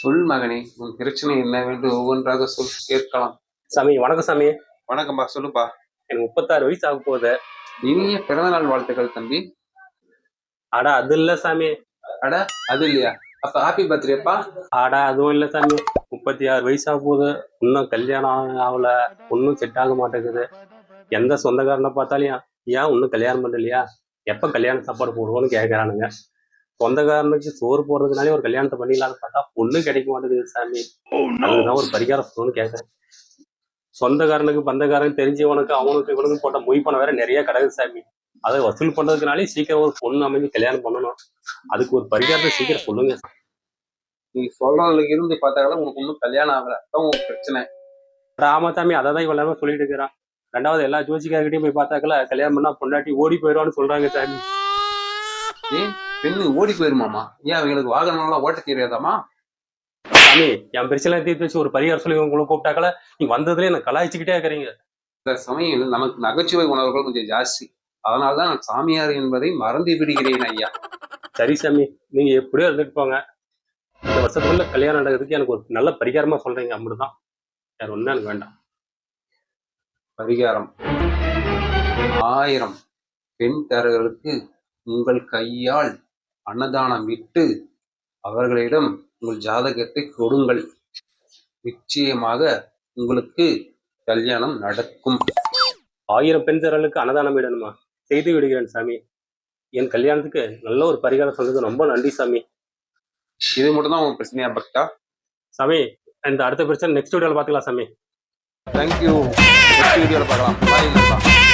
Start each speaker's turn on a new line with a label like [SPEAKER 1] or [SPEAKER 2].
[SPEAKER 1] சொல் மகனே உன் பிரச்சனை என்னவென்று ஒவ்வொன்றாக சொல் கேட்கலாம்.
[SPEAKER 2] சாமி வணக்கம் சாமி.
[SPEAKER 1] வணக்கம்பா சொல்லுப்பா.
[SPEAKER 2] எனக்கு முப்பத்தாறு வயசு ஆக போகுது.
[SPEAKER 1] இனிய பிறந்தநாள் வாழ்த்துக்கள் தம்பி.
[SPEAKER 2] ஆடா அது இல்ல சாமி.
[SPEAKER 1] அட அது இல்லையா? அப்ப ஹாப்பி பர்த்டேப்பா
[SPEAKER 2] ஆடா அதுவும் இல்ல சாமி. முப்பத்தி ஆறு வயசு ஆக போகுது. இன்னும் கல்யாணம் ஆக- ஆகல. ஒன்றும் செட் ஆக மாட்டேங்குது. எந்த சொந்தக்காரனை பார்த்தாலும் ஏன் இன்னும் கல்யாணம் பண்ணலையா? எப்ப கல்யாண சாப்பாடு போடுவோம்னு கேட்கறானுங்க சொந்தக்காரனுக்கு சோறு போடுறதுனாலே ஒரு கல்யாணத்தை பண்ணிடலாம்னு பார்த்தா பொண்ணு கிடைக்க மாட்டேங்குது சாமி. அதுக்குதான் ஒரு பரிகாரம் சொல்லணும்னு கேட்கறேன் சொந்தக்காரனுக்கு பந்தக்காரன் தெரிஞ்சவனுக்கு அவனுக்கு இவனுக்கு போட்ட மொய் பணம் வேற நிறைய கிடக்குது சாமி. அதை வசூல் பண்றதுக்குனாலே சீக்கிரம் ஒரு பொண்ணு அமைஞ்சு கல்யாணம் பண்ணணும். அதுக்கு ஒரு பரிகாரத்தை சீக்கிரம் சொல்லுங்க.
[SPEAKER 1] நீ சொல்றதுல இருந்து பார்த்தாலும் உனக்கு இன்னும் கல்யாணம் ஆகல. அதான் உன் பிரச்சனை.
[SPEAKER 2] ராம சாமி அதை தான் இவ்வளவு சொல்லிட்டு இருக்கிறான். ரெண்டாவது எல்லா ஜோசிக்கார்கிட்டயும் போய் பார்த்தாக்கல கல்யாணம் பண்ணா பொண்டாட்டி ஓடி போயிடுவான்னு சொல்றாங்க சாமி.
[SPEAKER 1] பெண்ணு ஓடி போயிருமாமா ஏன் அவங்களுக்கு வாகனம் எல்லாம் ஓட்ட தெரியாதாமா
[SPEAKER 2] சாமி என் பிரச்சனை தீர்த்து வச்சு ஒரு பரிகாரம் சொல்லி உங்களை கூப்பிட்டாக்கல. நீங்க வந்ததுல என்ன கலாய்ச்சிக்கிட்டே இருக்கிறீங்க.
[SPEAKER 1] இந்த சமயம் நமக்கு நகைச்சுவை உணர்வுகள் கொஞ்சம் ஜாஸ்தி. அதனால்தான் நான் சாமியார் என்பதை மறந்து விடுகிறேன் ஐயா.
[SPEAKER 2] சரி சாமி நீங்க எப்படியோ இருந்துட்டு போங்க. இந்த வருஷத்துக்குள்ள கல்யாணம் நடக்கிறதுக்கு எனக்கு ஒரு நல்ல பரிகாரமா சொல்றீங்க அப்படிதான் வேற ஒண்ணும் எனக்கு வேண்டாம்.
[SPEAKER 1] பரிகாரம். ஆயிரம் பெண் தரகர்களுக்கு உங்கள் கையால் அன்னதானம் விட்டு அவர்களிடம் உங்கள் ஜாதகத்தை கொடுங்கள். நிச்சயமாக உங்களுக்கு கல்யாணம் நடக்கும்.
[SPEAKER 2] ஆயிரம் பெண் தரலுக்கு அன்னதானம் விடணுமா செய்து விடுகிறேன் சாமி. என் கல்யாணத்துக்கு நல்ல ஒரு பரிகாரம் சொல்றது ரொம்ப நன்றி சாமி.
[SPEAKER 1] இது மட்டும் தான் உங்க பிரச்சனையா பக்தா?
[SPEAKER 2] சாமி இந்த அடுத்த பிரச்சனை நெக்ஸ்ட் வீடியோல பாத்துக்கலாம் சாமி.
[SPEAKER 1] தேங்க்யூ நெக்ஸ்ட் வீடியோவில் பார்க்கலாம்.